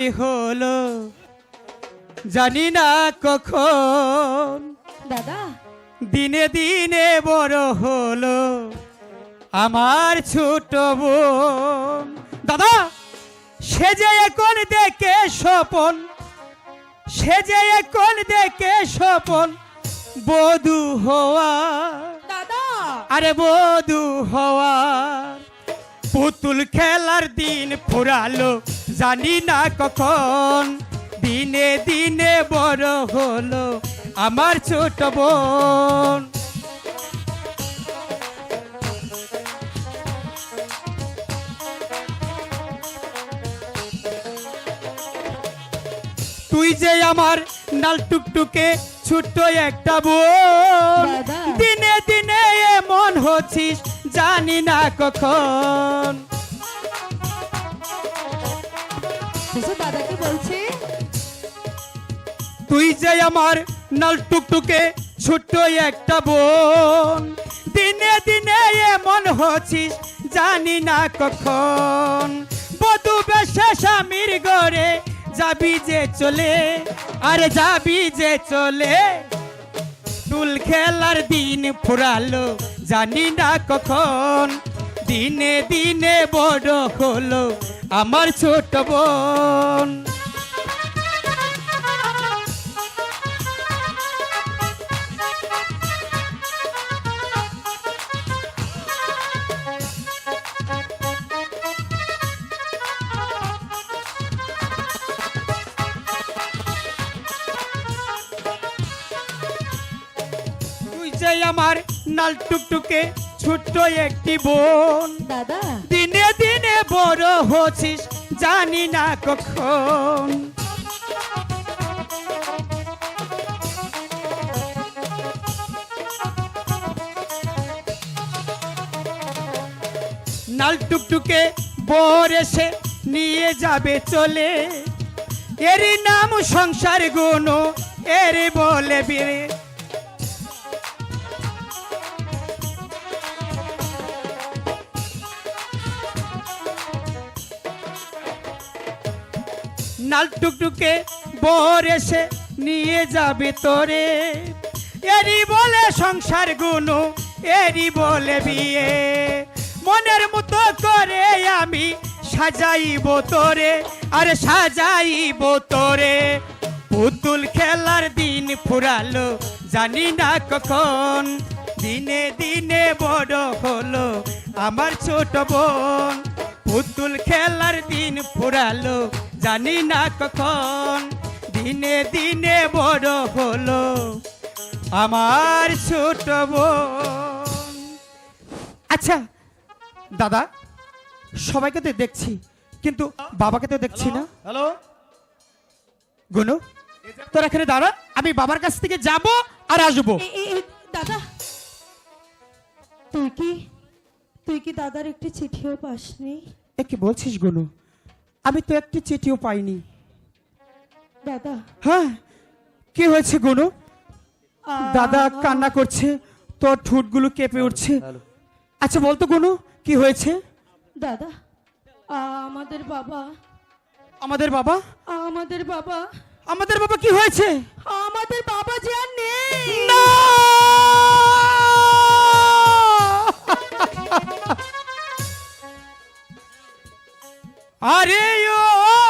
হলো জানি না কখন। দাদা। দিনে দিনে বড় হলো আমার ছোট বোন। দাদা সে যে এখন দেখে স্বপন সে যে এখন দেখে স্বপন বধু হওয়া। দাদা। আরে বধু হওয়া। পুতুল খেলার দিন ফুরালো জানি না কখন। দিনে দিনে বড় হলো আমার ছোট বোন। তুই যে আমার নাল টুকটুকে ছোট্ট একটা বোন দিনে দিনে এমন হচ্ছিস জানি না কখন। বুঝো দাদা কি বলছে তুই যে আমার নাল টুকটুকে ছোট্ট একটা বোন দিনে দিনে এমন হচ্ছিস জানি না কখন। বধু বেশে স্বামীর ঘরে যাবি যে চলে আরে যাবি যে চলে। টুল খেলার দিন ফুরালো জানি না কখন। দিনে দিনে বড় হলো আমার ছোট বোন। আমার নাল টুকটুকে ছোট্ট একটি বোন। দাদা। দিনে দিনে বড় হচ্ছিস জানি না কখন। নাল টুকটুকে বর এসে নিয়ে যাবে চলে। এরই নাম সংসার গুণ এর বলে বিরে। নাল টুকটুকে বর এসে নিয়ে যাবে তোরে। এরই বলে সংসার গুণ এরই বলে বিয়ে। মনের মতো করে আমি সাজাইব তোরে, আর সাজাইব তোরে। পুতুল খেলার দিন ফুরালো, জানি না কখন। দিনে দিনে বড় হলো আমার ছোট বোন। পুতুল খেলার দিন ফুরালো জানি না কখন দিনে দিনে বড় হলো আমার ছোট বোন। আচ্ছা দাদা সবাইকে তো দেখছি কিন্তু বাবাকে তো দেখছি না। হ্যালো গুনু তোর এখানে দাঁড়া আমি বাবার কাছ থেকে যাব আর আসব। দাদা তুই কি তুই কি দাদার একটি চিঠিও পাসনি? এ কি বলছিস গুনু? আমি তো একটি চিঠিও পাইনি। দাদা। হ্যাঁ কি হয়েছে গুনু? দাদা কান্না করছে তোর ঠোঁটগুলো কেঁপে উঠছে। আচ্ছা বলতো গুনু কি হয়েছে? দাদা আমাদের বাবা। আমাদের বাবা? আমাদের বাবা। আমাদের বাবা কি হয়েছে? আমাদের বাবা যে আর আরে ও